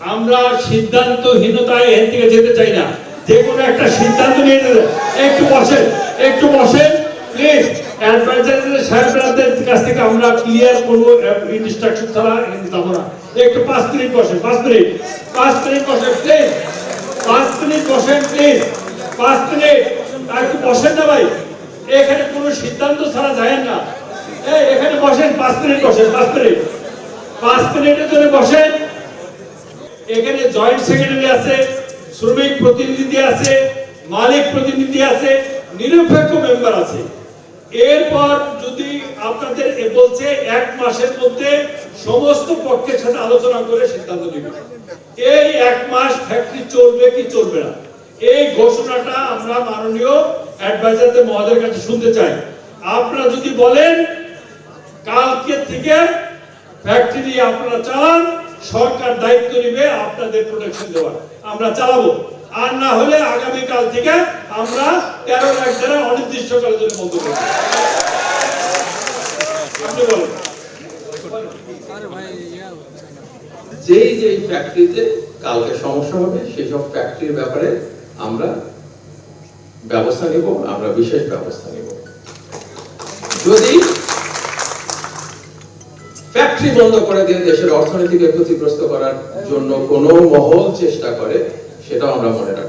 আমরা সিদ্ধান্তহীনতায় এর থেকে যেতে চাই না। যে কোনো একটা সিদ্ধান্ত নিয়ে নিতে একটু বসেন একটু বসেন প্লিজ কাছ থেকে আমরা ইনস্ট্রাকশন একটু পাঁচ বসেন, পাঁচ পাঁচ বসেন পাঁচ বসেন পাঁচ একটু বসেন না ভাই। এখানে কোনো সিদ্ধান্ত ছাড়া যায় না। এখানে বসেন, পাঁচ মিনিট বসেন, পাঁচ মিনিট। পাঁচ মিনিটের জন্য বসেন। এখানে জয়েন্ট সেক্রেটারি আছে, শ্রমিক প্রতিনিধি আছে, মালিক প্রতিনিধি আছে, নিরপেক্ষ মেম্বার আছে। এরপর যদি আপনাদের বলছে, এক মাসের মধ্যে সমস্ত পক্ষের সাথে আলোচনা করে সিদ্ধান্ত নেবে। এই এক মাস ফ্যাক্টরি চলবে কি চলবে না? এই ঘোষণাটা আমরা মাননীয় অ্যাডভাইজারদের মহোদয়ের কাছে শুনতে চাই। আপনারা যদি বলেন, কালকে থেকে ফ্যাক্টরি আপনারা চালান সরকার দায়িত্ব নেবে আপনাদের প্রোটেকশন দেওয়ার। আমরা চালাবো। আর না হলে আগামীকাল থেকে আমরা তেরো লাখ দ্বারা অনির্দিষ্টকালের জন্য বন্ধ করব। যেই যেই ফ্যাক্টরিতে কালকে সমস্যা হবে সেই সব ফ্যাক্টরির ব্যাপারে আমরা ব্যবস্থা নিব, আমরা বিশেষ ব্যবস্থা নিব। ফ্যাক্টরি বন্ধ করে দিয়ে দেশের অর্থনীতিকে ক্ষতিগ্রস্ত করার জন্য কোনো মহল চেষ্টা করে, সেটাও আমরা মনে রাখব।